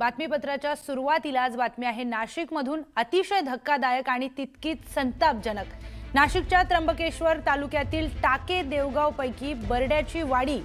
बातमीपत्राच्या सुरुवातीलाच बातमी आहे नाशिकमधून अतिशय धक्कादायक आणि तितकीच संतापजनक. नाशिकच्या त्र्यंबकेश्वर तालुक्यातील टाके देवगाव पैकी वाडी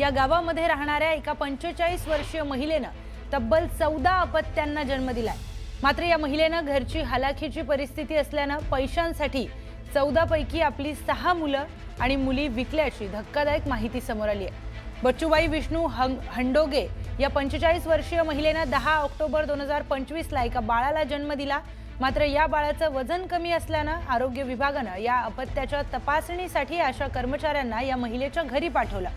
या गावामध्ये राहणाऱ्या एका पंचेचाळीस वर्षीय महिलेनं तब्बल चौदा अपत्यांना जन्म दिलाय. मात्र या महिलेनं घरची हलाखीची परिस्थिती असल्यानं पैशांसाठी चौदा पैकी आपली सहा मुलं आणि मुली विकल्याची धक्कादायक माहिती समोर आली आहे. बच्चूबाई विष्णू हंग हंडोगे या पंचेचाळीस वर्षीय महिलेनं दहा ऑक्टोबर दोन हजार पंचवीसला एका बाळाला जन्म दिला. मात्र या बाळाचं वजन कमी असल्यानं आरोग्य विभागानं या अपत्याच्या तपासणीसाठी आशा कर्मचाऱ्यांना या महिलेच्या घरी पाठवलं.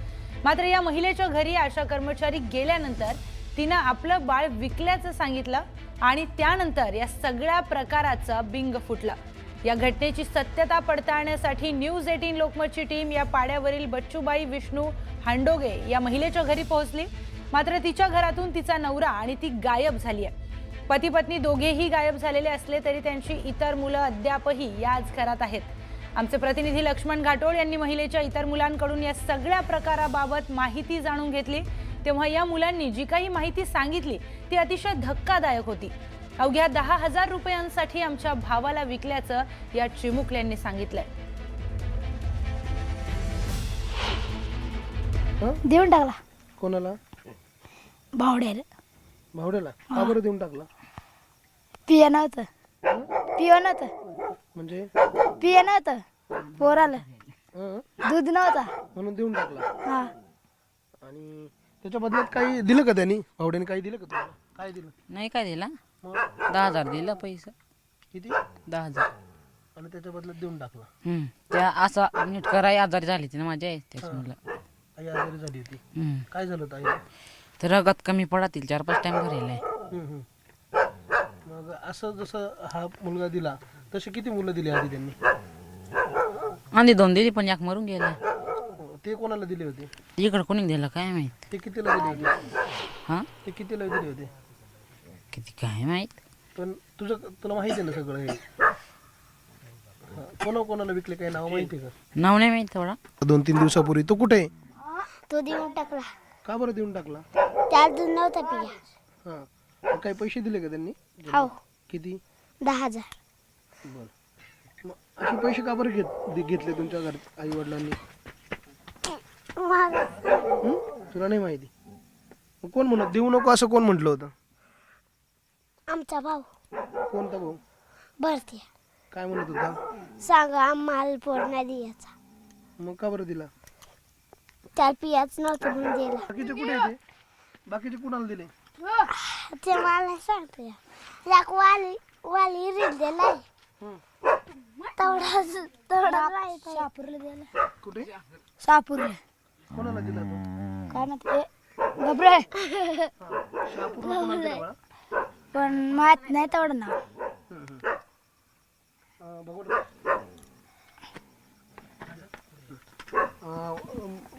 मात्र या महिलेच्या घरी आशा कर्मचारी गेल्यानंतर तिनं आपलं बाळ विकल्याचं सांगितलं आणि त्यानंतर या सगळ्या प्रकाराचं बिंग फुटलं. या घटनेची सत्यता पडताळण्यासाठी न्यूज एटीन लोकमतची टीम या पाड्यावरील बच्चूबाई विष्णू हांडोगे या महिलेच्या घरी पोहोचली. मात्र तिच्या घरातून तिचा नवरा आणि ती गायब झाली आहे. पती पत्नी दोघेही गायब झालेले असले तरी त्यांची इतर मुलं अद्यापही याच घरात आहेत. आमचे प्रतिनिधी लक्ष्मण घाटोळ यांनी महिलेच्या इतर मुलांकडून या सगळ्या प्रकाराबाबत माहिती जाणून घेतली. तेव्हा या मुलांनी जी काही माहिती सांगितली ती अतिशय धक्कादायक होती. अवघ्या दहा हजार रुपयांसाठी आमच्या भावाला विकल्याचं या चिमुकल्यांनी सांगितलंय. देऊन टाकला. कोणाला? भावड्याला. भावड्याला? का बरं देऊन टाकला? पिया नव्हतं पियो नव्हतं म्हणजे? पिया नव्हतं पोराला. हं? दूध नव्हता. म्हणून देऊन टाकला. हा. आणि त्याच्या बदल्यात काही दिलं का त्यांनी? भावड्याने काही दिलं का तुम्हाला? काय दिलं नाही काय दिला? मग दहा हजार दिला पैसा. किती? दहा हजार. आणि त्याच्या बदल्यात देऊन टाकला. हम्म. त्या असा नीट कराय आजारी झाली ती ना माझी आई त्याच्यामुळे आई आजारी झाली होती. काय झालं होतं आईला तर रगत कमी पडतील चार पाच टाइम भरेल. आहे. मग असं जसं हा मुलगा दिला तसे किती मुलं दिली आधी त्यांनी? आणि दोन दिली पण एक मरून गेला. ते कोणाला दिले होते? इकडं कोणी दिलं काय माहीत? ते कितीला दिले होते? हा? ते कितीला दिले होते? किती काय माहीत? पण तुझं तुला माहिती आहे ना सगळं हे? हा, कोणा कोणाला विकले काही नाव माहिती आहे नाव नाही माहीत थोडा का दोन तीन दिवसापूर्वी. तो कुठे आहे? तो देऊन टाकला. का बरं देऊन टाकला? त्यात दूध नव्हता पिया. हा. मग काही पैसे दिले का त्यांनी? हो. किती? दहा हजार. बर. मग असे पैसे का बरं घेत दे- घेतले तुमच्या घर आई वडिलांनी तुला नाही माहिती. मग कोण म्हणत देऊ नको असं कोण म्हटलं होतं? आमचा भाऊ. कोणता भाऊ? भरती. काय म्हणत होता? सांग आम्हाला पोर नाही द्यायचा मग का बरं दिला? त्याला पियाच नव्हतं म्हणून दिला. बाकीचे कुठे आहे ते? बाकीचे कुणाला दिले? ते मला सांगतो. या एक वाली वाली रील दिलाय हं. तेवढा तेवढा दिला. कुठे? शापूरला. कोणाला दिला तो? काय ना घबरे. शहापूरला कोणाला दिला बाळा? पण माहीत नाही तेवढं ना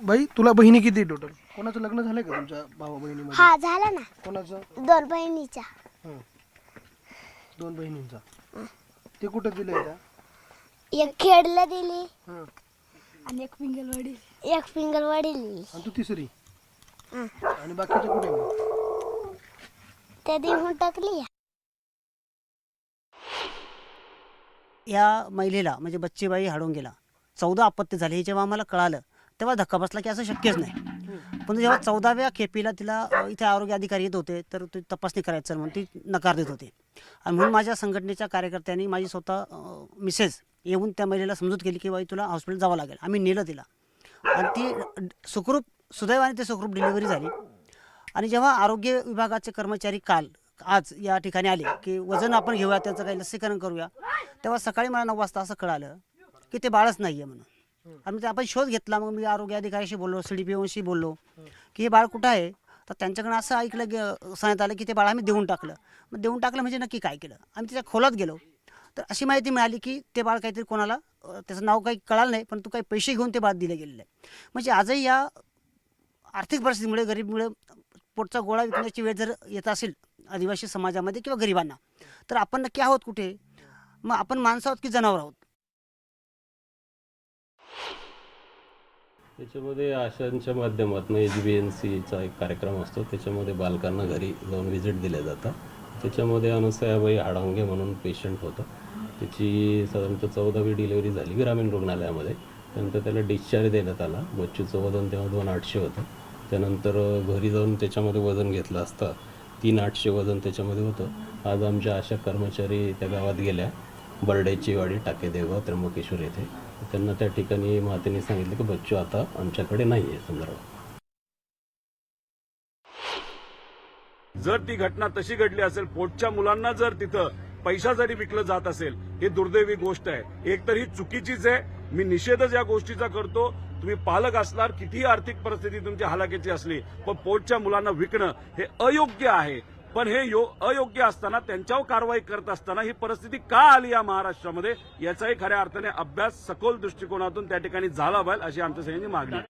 बाई तुला बहिणी किती टोटल कोणाचं लग्न झालंय का तुमच्या भावा बहिणीमध्ये? हा झाला ना. कोणाचं? दोन बहिणीच्या. हं. दोन बहिणींचा. ते कुठं दिलंय का एक खेडला दिली. हं. आणि एक पिंगल वडील एक पिंगल वडील आणि तू तिसरी? हं. आणि बाकीचे कुठे मग ते देऊन टाकली या? महिलेला म्हणजे बच्चीबाई हाडून चौदा अपत्य झाले. हे जेव्हा आम्हाला कळालं तेव्हा धक्का बसला की असं शक्यच नाही. पण जेव्हा चौदाव्या खेपीला तिला इथे आरोग्य अधिकारी येत होते तर ती तपासणी करायचं म्हणून ती नकार देत होते. आणि म्हणून माझ्या संघटनेच्या कार्यकर्त्यांनी माझी स्वतः मिसेस येऊन त्या महिलेला समजूत केली की बाई तुला हॉस्पिटल जावं लागेल. आम्ही नेलं तिला. आणि ती सुखरूप सुदैवाने ते सुखरूप डिलिव्हरी झाली. आणि जेव्हा आरोग्य विभागाचे कर्मचारी काल आज या ठिकाणी आले की वजन आपण घेऊया त्याचं काही लसीकरण करूया तेव्हा सकाळी मला नऊ वाजता असं कळालं की ते बाळच नाही आहे म्हणून. आणि आपण शोध घेतला मग मी आरोग्य अधिकाऱ्याशी बोललो सी डी पी ओशी बोललो की हे बाळ कुठं आहे? तर त्यांच्याकडनं असं ऐकलं गे सांगण्यात आलं की ते बाळ आम्ही देऊन टाकलं. मग देऊन टाकलं म्हणजे नक्की काय केलं? आम्ही त्याच्या खोलात गेलो. तर अशी माहिती मिळाली की ते बाळ काहीतरी कोणाला त्याचं नाव काही कळालं नाही पण तू काही पैसे घेऊन ते बाळ दिलं गेलेलं. आहे म्हणजे आजही या आर्थिक परिस्थितीमुळे गरीबमुळे पोटचा गोळा विकण्याची वेळ जर येत असेल आदिवासी समाजामध्ये किंवा गरिबांना तर आपण नक्की आहोत कुठे? मग आपण माणसं आहोत की जनावर आहोत? त्याच्यामध्ये आशांच्या माध्यमातून एच बी एन सीचा एक कार्यक्रम असतो. त्याच्यामध्ये बालकांना घरी जाऊन व्हिजिट दिल्या जातं त्याच्यामध्ये अनुसयाबाई हाडांगे म्हणून पेशंट होतं. त्याची साधारणतः चौदावी डिलिव्हरी झाली ग्रामीण रुग्णालयामध्ये. त्यानंतर त्याला डिस्चार्ज देण्यात आला. बच्चूचं वजन तेव्हा दोन आठशे होतं. त्यानंतर घरी जाऊन त्याच्यामध्ये वजन घेतलं असतं तीन आठशे वजन त्याच्यामध्ये होतं. आज आमच्या आशा कर्मचारी त्या गावात गेल्या. बर्डेची वाडी टाके देवगाव त्र्यंबकेश्वर येथे. त्यांना त्या ठिकाणी मातेने सांगितलं की बच्चू आता आमच्याकडे नाही आहे संदर्भात जर ती घटना तशी घडली असेल पोटच्या मुलांना जर तिथं पैसा जरी विकलं जात असेल ही दुर्दैवी गोष्ट आहे. एक तर ही चुकीचीच आहे. मी निषेधच या गोष्टीचा करतो. तुम्ही पालक असणार कितीही आर्थिक परिस्थिती तुमची हलाखीची असली पण पोटच्या मुलांना विकणं हे अयोग्य आहे. पण हे यो अयोग्य असताना त्यांच्यावर कारवाई करत असताना ही परिस्थिती का आली या महाराष्ट्रामध्ये? याचाही खऱ्या अर्थाने अभ्यास सखोल दृष्टिकोनातून त्या ठिकाणी झाला पाहिजे अशी आमच्या सगळ्यांची मागणी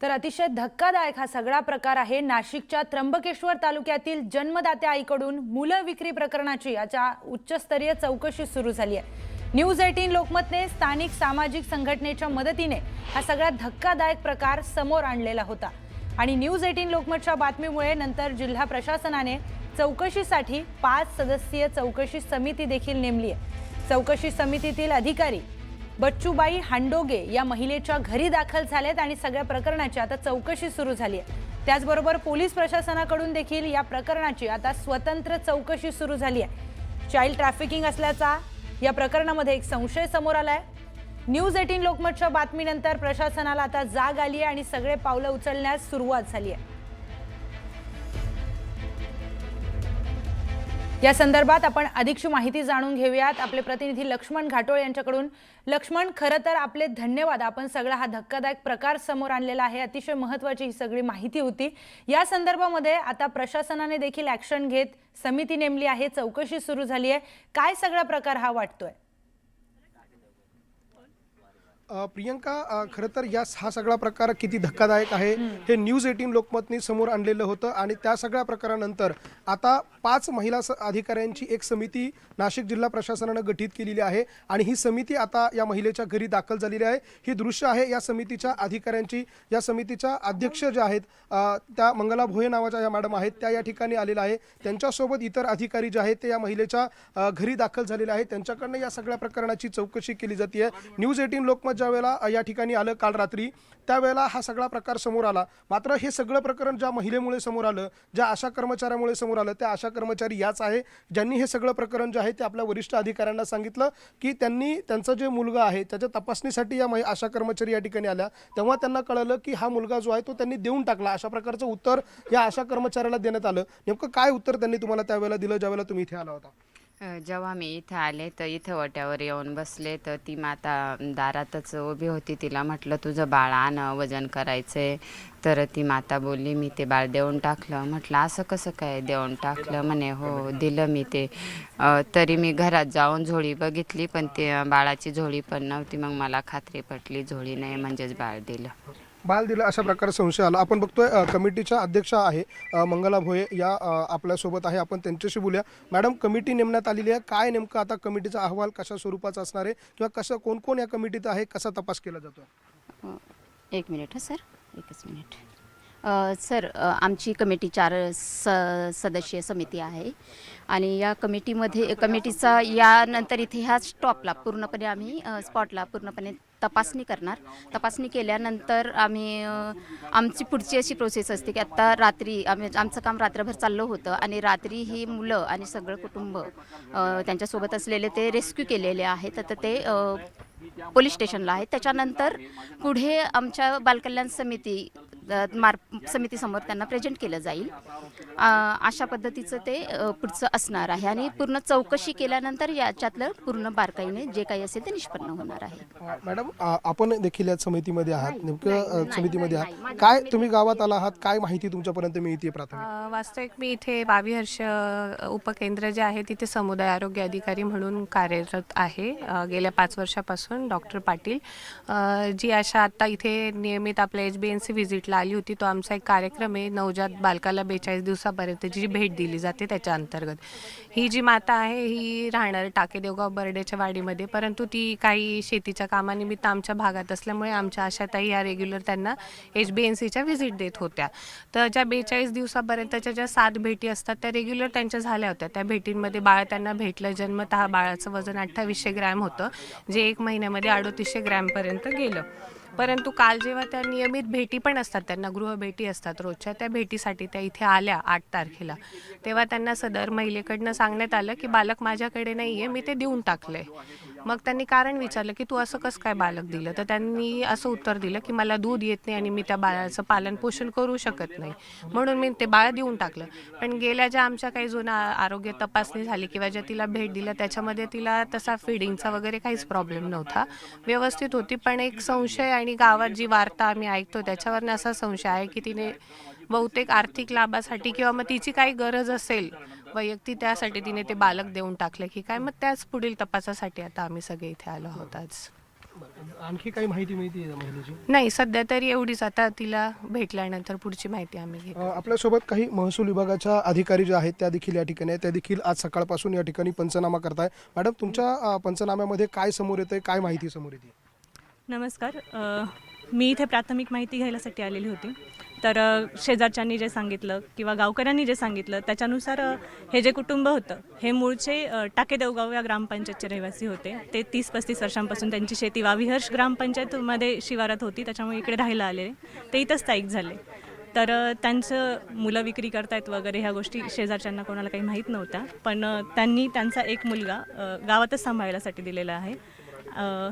तर अतिशय धक्कादायक हा सगळा प्रकार आहे नाशिकच्या त्र्यंबकेश्वर तालुक्यातील जन्मदात्या आईकडून मुलं विक्री प्रकरणाची याच्या उच्चस्तरीय चौकशी सुरू झाली आहे. न्यूज एटीन लोकमतने स्थानिक सामाजिक संघटनेच्या मदतीने हा सगळा धक्कादायक प्रकार समोर आणलेला होता. आणि न्यूज एटीन लोकमतच्या बातमीमुळे नंतर जिल्हा प्रशासनाने चौकशीसाठी पाच सदस्यीय चौकशी समिती देखील नेमली आहे. चौकशी समितीतील अधिकारी बच्चूबाई हांडोगे या महिलेच्या घरी दाखल झालेत आणि सगळ्या प्रकरणाची आता चौकशी सुरू झाली आहे. त्याचबरोबर पोलीस प्रशासनाकडून देखील या प्रकरणाची आता स्वतंत्र चौकशी सुरू झाली आहे. चाइल्ड ट्रॅफिकिंग असल्याचा या प्रकरणामध्ये एक संशय समोर आलाय. न्यूज एटीन लोकमतच्या बातमीनंतर प्रशासनाला आता जाग आली आहे आणि सगळे पावलं उचलण्यास सुरुवात झाली आहे या संदर्भात आपण अधिकची माहिती जाणून घेऊयात. आपले प्रतिनिधी लक्ष्मण घाटोळ यांच्याकडून. लक्ष्मण खरं तर आपले धन्यवाद. आपण सगळा हा धक्कादायक प्रकार समोर आणलेला आहे. अतिशय महत्वाची ही सगळी माहिती होती. या संदर्भामध्ये आता प्रशासनाने देखील ऍक्शन घेत समिती नेमली आहे. चौकशी सुरू झाली आहे. काय सगळा प्रकार हा वाटतोय? प्रियंका खरं तर या हा सगळा प्रकार किती धक्कादायक आहे हे न्यूज एटीन लोकमतनी समोर आणलेलं होतं आणि त्या सगळ्या प्रकारानंतर आता पाच महिला स- अधिकाऱ्यांची एक समिती नाशिक जिल्हा प्रशासनानं गठीत केलेली आहे आणि ही समिती आता या महिलेच्या घरी दाखल झालेली आहे. ही दृश्य आहे या समितीच्या अधिकाऱ्यांची. या समितीच्या अध्यक्ष ज्या आहेत त्या मंगला भोये नावाच्या या मॅडम आहेत. त्या या ठिकाणी आलेल्या आहे. त्यांच्यासोबत इतर अधिकारी जे आहेत ते या महिलेच्या घरी दाखल झालेले आहेत. त्यांच्याकडनं या सगळ्या प्रकरणाची चौकशी केली जाते न्यूज एटीन लोकमत ज्या वेळेला या ठिकाणी आलं काल रात्री त्यावेळेला हा सगळा प्रकार समोर आला. मात्र हे सगळं प्रकरण ज्या महिलेमुळे समोर आलं ज्या आशा कर्मचाऱ्यामुळे समोर आलं त्या आशा कर्मचारी याच आहे. ज्यांनी हे सगळं प्रकरण जे आहे ते आपल्या वरिष्ठ अधिकाऱ्यांना सांगितलं की त्यांनी त्यांचा जे मुलगा आहे त्याच्या तपासणीसाठी या महि- आशा कर्मचारी या ठिकाणी आल्या. तेव्हा त्यांना कळलं की हा मुलगा जो आहे तो त्यांनी देऊन टाकला. अशा प्रकारचं उत्तर या आशा कर्मचाऱ्याला देण्यात आलं. नेमकं काय उत्तर त्यांनी तुम्हाला त्यावेळेला दिलं ज्यावेळेला तुम्ही इथे आला होता? जेव्हा मी इथं आले तर इथं वट्यावर येऊन बसले तर ती माता दारातच उभी होती. तिला म्हटलं तुझं बाळ आण वजन करायचंय. तर ती माता बोलली मी ते बाळ देऊन टाकलं. म्हटलं असं कसं काय देऊन टाकलं? म्हणे हो दिलं मी ते. तरी मी घरात जाऊन झोळी बघितली पण ते बाळाची झोळी पण नव्हती. मग मला खात्री पटली झोळी नाही म्हणजेच बाळ दिलं. बाल दिला अशा प्रकारे संशय आला. आपण बघतोय कमिटीच्या अध्यक्षा आहे मंगला भोये. या आपल्यासोबत आहे. आपण त्यांच्याशी बोलूया. मॅडम कमिटी नेमण्यात आलेली आहे. काय नेमकं आता कमिटीचा अहवाल कशा स्वरूपाचा असणार आहे? किंवा कसं कोण कोण या कमिटीत आहे? कसा तपास केला जातो एक मिनिट हा सर. एकच मिनिट. सर आमची कमिटी चार स सदस्यीय समिती आहे. आणि या कमिटीमध्ये कमिटीचा यानंतर इथे ह्या स्टॉपला पूर्णपणे आम्ही स्पॉटला पूर्णपणे तपासणी करणार. तपासणी केल्यानंतर आम्ही आमची पुढची अशी प्रोसेस असते की आत्ता रात्री आम्ही आमचं काम रात्रभर चाललं होतं आणि रात्री ही मुलं आणि सगळं कुटुंब त्यांच्यासोबत असलेले ते रेस्क्यू केलेले आहेत. तर ते पोलीस स्टेशनला आहे त्याच्यानंतर पुढे आमच्या बालकल्याण समिती मार समितीसमोर त्यांना प्रेझेंट केलं जाईल. अशा पद्धतीचं ते पुढचं असणार आहे. आणि पूर्ण चौकशी केल्यानंतर याच्यातलं पूर्ण बारकाईने जे काही असेल ते निष्पन्न होणार आहे. मॅडम आपण देखील या समितीमध्ये आहात. नेमकं समितीमध्ये आहात. काय तुम्ही गावात आला आहात? काय माहिती तुमच्यापर्यंत मिळते प्राथमिक? वास्तविक मी इथे बावी हर्ष उपकेंद्र जे आहे तिथे समुदाय आरोग्य अधिकारी म्हणून कार्यरत आहे. गेल्या पाच वर्षापासून डॉक्टर पाटील. जी आशा आत्ता इथे नियमित आपल्या एच बी एन सी व्हिजिटला भेटला. आली होती. तो आमचा एक कार्यक्रम आहे. नवजात बालकाला बेचाळीस दिवसापर्यंतची जी भेट दिली जाते त्याच्या अंतर्गत. ही जी माता आहे ही राहणार टाके देवगाव बर्डेच्या वाडीमध्ये. परंतु ती काही शेतीच्या कामानिमित्त आमच्या भागात असल्यामुळे आमच्या आशाताई या रेग्युलर त्यांना एच बी एन सीच्या व्हिजिट देत होत्या. तर ज्या बेचाळीस दिवसापर्यंतच्या ज्या सात भेटी असतात त्या रेग्युलर त्यांच्या झाल्या होत्या. त्या भेटींमध्ये बाळ त्यांना भेटलं. जन्मतः बाळाचं वजन अठ्ठावीसशे ग्रॅम होतं जे एक महिन्यामध्ये अडोतीसशे ग्रॅमपर्यंत गेलं. परंतु काल जेव्हा त्या नियमित भेटी पण असतात त्यांना गृहभेटी असतात रोजच्या त्या भेटीसाठी त्या इथे आल्या आठ तारखेला. तेव्हा त्यांना सदर महिलेकडनं सांगण्यात आलं की बालक माझ्याकडे नाही आहे मी ते देऊन टाकलंय. मग त्यांनी कारण विचारलं की तू असं कसं काय बालक दिलं? तर त्यांनी असं उत्तर दिलं की मला दूध येत नाही आणि मी त्या बाळाचं पालन पोषण करू शकत नाही. म्हणून मी ते बाळ देऊन टाकलं. पण गेल्या ज्या आमच्या काही जुन्या आरोग्य तपासणी झाली किंवा ज्या तिला भेट दिल्या त्याच्यामध्ये तिला तसा फिडिंगचा वगैरे काहीच प्रॉब्लेम नव्हता. व्यवस्थित होती पण एक संशय आणि गावात जी वार्ता आम्ही ऐकतो त्याच्यावरनं असा संशय आहे की तिने बहुतेक आर्थिक लाभासाठी किंवा मग तिची काही गरज असेल वैयक्तिक त्यासाठी तिने ते बालक देऊन टाकले की काय मग त्याच पुढील तपासासाठी आता आम्ही सगळे इथे आलो आहोत आज. आणखी काही माहिती मिळते महिलेची? नाही सध्या तरी एवढीच. आता तिला भेटल्यानंतर पुढची माहिती आम्ही घेऊ आपल्यासोबत काही महसूल विभागाच्या अधिकारी ज्या आहेत त्या देखील या ठिकाणी आहेत. त्या देखील आज सकाळपासून या ठिकाणी पंचनामा करताय. मॅडम तुमच्या पंचनाम्यामध्ये काय समोर येतंय काय माहिती समोर येते? नमस्कार. मी इथे प्राथमिक माहिती घ्यायलासाठी आलेली होती. तर शेजारच्यांनी जे सांगितलं किंवा गावकऱ्यांनी जे सांगितलं त्याच्यानुसार हे जे कुटुंब होतं हे मूळचे टाके टाकेदेवगाव या ग्रामपंचायतचे रहिवासी होते. ते तीस पस्तीस वर्षांपासून त्यांची शेती वाविहर्ष ग्रामपंचायतमध्ये शिवारात होती त्याच्यामुळे इकडे राहायला आले. ते इथंच स्थायिक झाले. तर त्यांचं मुलं विक्री करतायत वगैरे ह्या गोष्टी शेजारच्यांना कोणाला काही माहीत नव्हत्या. पण त्यांनी त्यांचा एक मुलगा गावातच सांभाळण्यासाठी दिलेला आहे.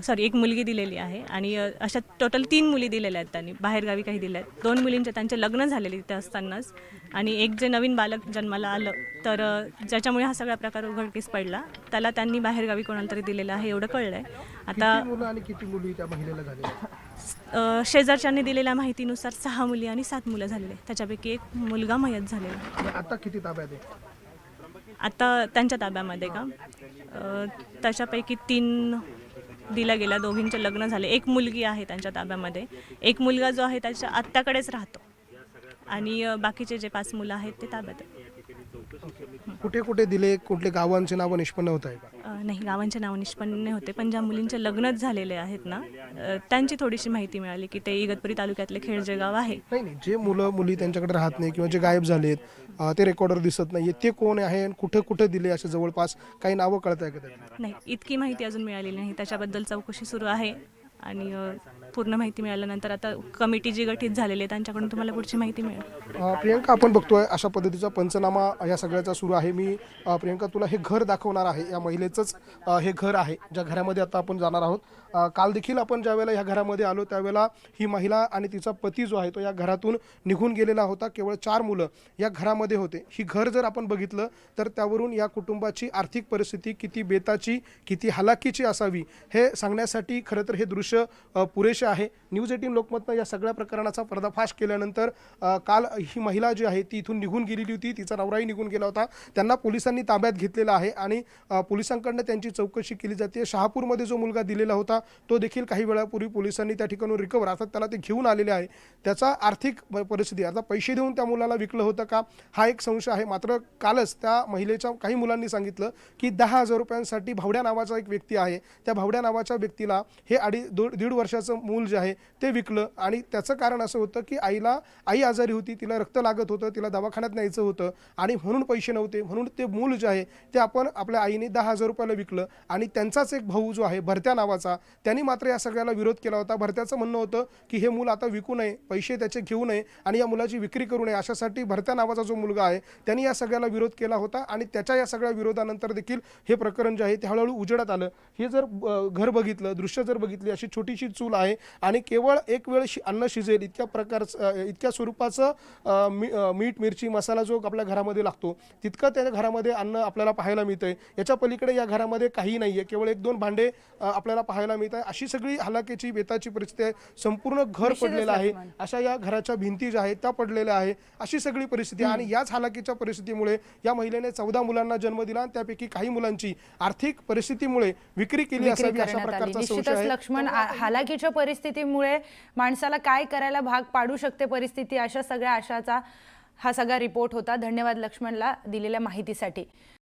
सॉरी एक मुलगी दिलेली आहे आणि अशा टोटल तीन मुली दिलेल्या आहेत त्यांनी. बाहेरगावी काही दिल्या आहेत. दोन मुलींचे त्यांचे लग्न झालेले तिथे असतानाच आणि एक जे नवीन बालक जन्माला आलं तर ज्याच्यामुळे हा सगळा प्रकार उघडकीस पडला त्याला त्यांनी बाहेरगावी कोणाला तरी दिलेलं आहे एवढं कळलं आहे आता किती मुलं आणि किती मुली त्या महिलेला शेजारच्यांनी दिलेल्या माहितीनुसार सहा मुली आणि सात मुलं झालेले त्याच्यापैकी एक मुलगा मयत झालेला आता किती ताब्यात आहे? आता त्यांच्या ताब्यामध्ये का? त्याच्यापैकी तीन दिल्या गेल्या दोघींचे लग्न झाले. एक मुलगी आहे त्यांच्या ताब्यामध्ये. एक मुलगा जो आहे त्याच्या आत्त्याकडेच राहतो. आणि बाकीचे जे पाच मुलं आहेत ते ताब्यात कुठे कुठे दिले कुठले गावांचे नावं निष्पन्न होत आहे का? अ, नाही गावांचे नाव निष्पन्न होते पण ज्या मुलींचे लग्नच झालेले आहेत ना अ, त्यांची थोडीशी माहिती मिळाली की ते इगतपुरी तालुक्यातले खेळजे गाव आहे. नाही नाही जे मुलं मुली त्यांच्याकडे राहत नाही किंवा जे गायब झालेत अ, ते रेकॉर्डर दिसत नाही ते कोण आहे आणि कुठे कुठे दिले असे जवळपास काही नावं कळत आहे का नाही इतकी माहिती अजून मिळालेली नाही त्याच्याबद्दल चौकशी सुरू आहे आणि अ, पूर्ण माहिती मिळाल्यानंतर आता कमिटी जी गठीत झालेली आहे त्यांच्याकडून तुम्हाला पुढची माहिती मिळेल. प्रियंका आपण बघतोय अशा पद्धतीचा पंचनामा या सगळ्याचा सुरू आहे. मी प्रियंका तुला हे घर दाखवणार आहे. या महिलेचंच हे घर आहे ज्या घरामध्ये आता आपण जाणार आहोत. काल देखील आपण ज्यावेळेला ह्या घरामध्ये आलो त्यावेळेला ही महिला आणि तिचा पती जो आहे तो या घरातून निघून गेलेला होता. केवळ चार मुलं या घरामध्ये होते. ही घर जर आपण बघितलं तर त्यावरून या कुटुंबाची आर्थिक परिस्थिती किती बेताची किती हलाखीची असावी हे सांगण्यासाठी खरं तर हे दृश्य अ, पुरेसे आहे. न्यूज एटीन लोकमतनं या सगळ्या प्रकरणाचा पर्दाफाश केल्यानंतर काल ही महिला जी आहे ती इथून निघून गेलेली होती. तिचा नवराही निघून गेला होता. त्यांना पोलिसांनी ताब्यात घेतलेला आहे आणि पोलिसांकडनं त्यांची चौकशी केली जाते. शहापूरमध्ये जो मुलगा दिलेला होता तो देखील काही वेळापूर्वी पोलिसांनी त्या ठिकाणून रिकवर अर्थात त्याला ते घेऊन आलेले आहे. त्याचा आर्थिक प- परिस्थिती आता पैसे देऊन त्या मुलाला विकलं होतं का हा एक संशय आहे. मात्र कालच त्या महिलेच्या काही मुलांनी सांगितलं की दहा हजार रुपयांसाठी भावड्या नावाचा एक व्यक्ती आहे. त्या भावड्या नावाच्या व्यक्तीला हे अडी दीड वर्षाचं मूल जे आहे ते विकलं. आणि त्याचं कारण असं होतं की आईला आई आजारी होती तिला रक्त लागत होतं तिला दवाखान्यात न्यायचं होतं. आणि म्हणून पैसे नव्हते म्हणून ते मूल जे आहे ते आपण आपल्या आईने दहा हजार रुपयाला विकलं. आणि त्यांचाच एक भाऊ जो आहे भरत्या नावाचा त्यांनी मात्र या सगळ्याला विरोध केला होता. भरत्याचं म्हणणं होतं की हे मूल आता विकू नये पैसे त्याचे घेऊ नये आणि या मुलाची विक्री करू नये अशासाठी भरत्या नावाचा जो मुलगा आहे त्यांनी या सगळ्याला विरोध केला होता. आणि त्याच्या या सगळ्या विरोधानंतर देखील हे प्रकरण जे आहे ते हळूहळू उजेडात आलं. हे जर घर बघितलं दृश्य जर बघितली अशी छोटीशी चूल आहे आणि केवळ एक वेळ शि अन्न शिजेल इतक्या प्रकारचं इतक्या स्वरूपाचं मी- मीठ मिरची मसाला जो आपल्या घरामध्ये लागतो तितकं त्या घरामध्ये अन्न आपल्याला पाहायला मिळतंय. याच्या पलीकडे या घरामध्ये काही नाही आहे केवळ एक दोन भांडे आपल्याला पाहायला मिळत आहे अशी सगळी हलाखीची बेताची परिस्थिती आहे. संपूर्ण घर पडलेलं आहे. अशा या घराच्या भिंती ज्या आहेत त्या पडलेल्या आहे. अशी सगळी परिस्थिती आहे. आणि याच हालाकीच्या परिस्थितीमुळे या महिलेने चौदा मुलांना जन्म दिला आणि त्यापैकी काही मुलांची आर्थिक परिस्थितीमुळे विक्री केली असावी अशा प्रकारचा आहे. लक्ष्मण हालाकीच्या परिस्थितीमुळे माणसाला काय करायला भाग पाडू शकते परिस्थिती अशा सगळ्या आशाचा हा सगळा रिपोर्ट होता. धन्यवाद लक्ष्मणला दिलेल्या माहितीसाठी.